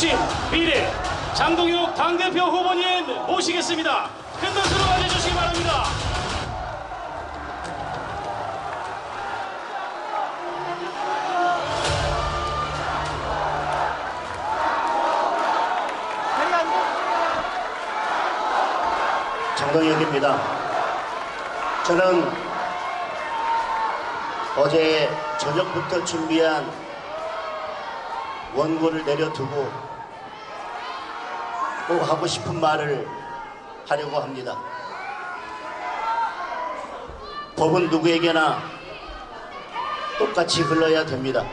혁신, 미래 장동혁 당대표 후보님 모시겠습니다. 큰 박수로 맞아주시기 바랍니다. 장동혁입니다. 저는 어제 저녁부터 준비한 원고를 내려두고 꼭 하고 싶은 말을 하려고 합니다. 법은 누구에게나 똑같이 흘러야 됩니다.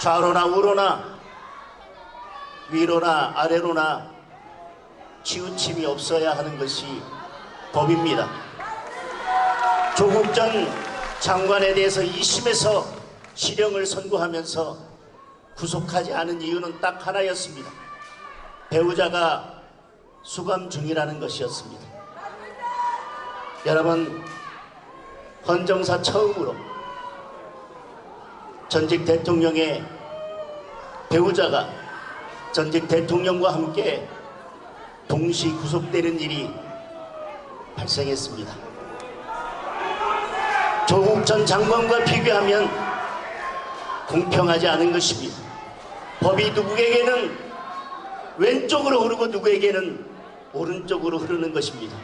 좌로나 우로나 위로나 아래로나 치우침이 없어야 하는 것이 법입니다. 조국 전 장관에 대해서 2심에서 실형을 선고하면서 구속하지 않은 이유는 딱 하나였습니다. 배우자가 수감 중이라는 것이었습니다. 여러분, 헌정사 처음으로 전직 대통령의 배우자가 전직 대통령과 함께 동시 구속되는 일이 발생했습니다. 조국 전 장관과 비교하면 공평하지 않은 것입니다. 법이 누구에게는 왼쪽으로 흐르고 누구에게는 오른쪽으로 흐르는 것입니다.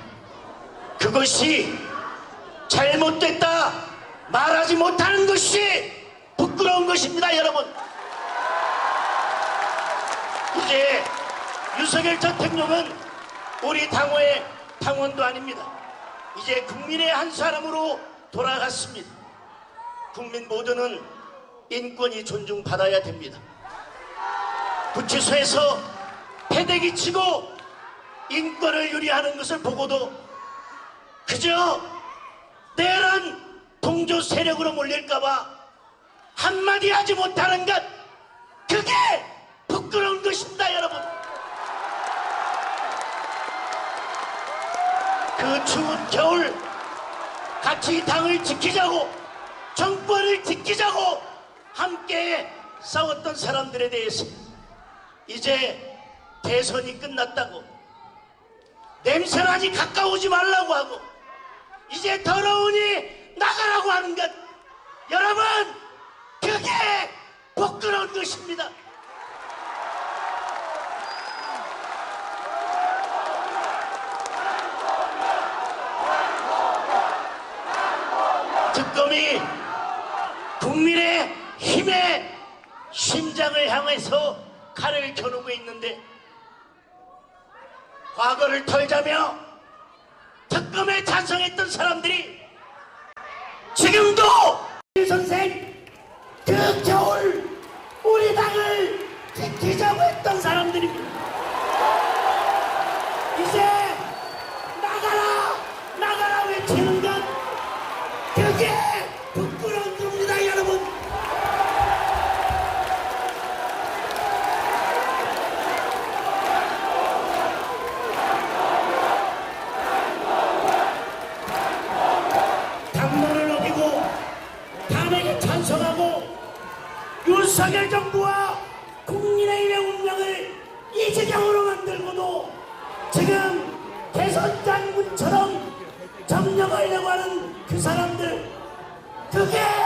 그것이 잘못됐다 말하지 못하는 것이 부끄러운 것입니다, 여러분. 이제 윤석열 대통령은 우리 당호의 당원도 아닙니다. 이제 국민의 한 사람으로 돌아갔습니다. 국민 모두는 인권이 존중받아야 됩니다. 구치소에서 패대기 치고 인권을 유리하는 것을 보고도 그저 내란 동조 세력으로 몰릴까봐 한마디 하지 못하는 것 그게 부끄러운 것입니다 여러분 그 추운 겨울 같이 당을 지키자고 정권을 지키자고 함께 싸웠던 사람들에 대해서 이제 대선이 끝났다고 냄새나지 가까우지 말라고 하고 이제 더러우니 나가라고 하는 것. 여러분 그게 부끄러운 것입니다. 특검이 국민의 힘의 심장을 향해서 칼을 겨누고 있는데 과거를 털자며 특검에 찬성했던 사람들이 지금도 이 선생 그 겨울 우리 당을 지키자고 했던 사람들입니다. 이제 나가라 나가라 외치는 것 그게 윤석열 정부와 국민의힘의 운명을 이 지경으로 만들고도 지금 대선 장군처럼 점령하려고 하는 그 사람들 그게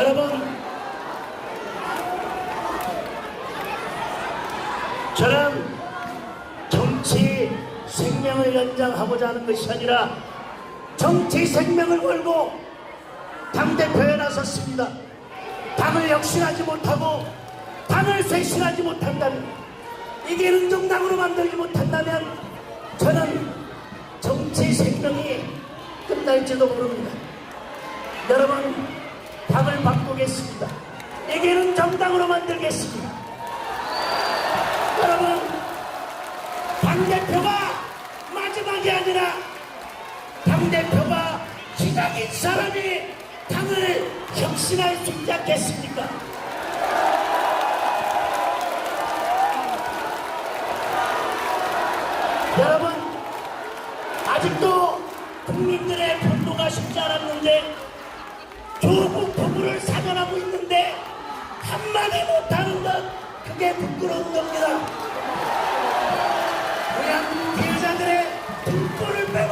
여러분 저는 정치 생명을 연장하고자 하는 것이 아니라 정치 생명을 걸고 당대표에 나섰습니다. 당을 혁신하지 못하고 당을 쇄신하지 못한다면 이게 응정당으로 만들지 못한다면 저는 정치 생명이 끝날지도 모릅니다. 여러분, 당을 바꾸겠습니다. 이기는 정당으로 만들겠습니다. 여러분, 당대표가 마지막이 아니라 당대표가 시작인 사람이 당을 혁신할 수 있지 않겠습니까? 여러분, 아직도 국민들의 분노가 쉽지 않았는데 조국 부부를 사전하고 있는데 한마디 못하는 것 그게 부끄러운 겁니다. 그냥 피해자들의 등골을 빼먹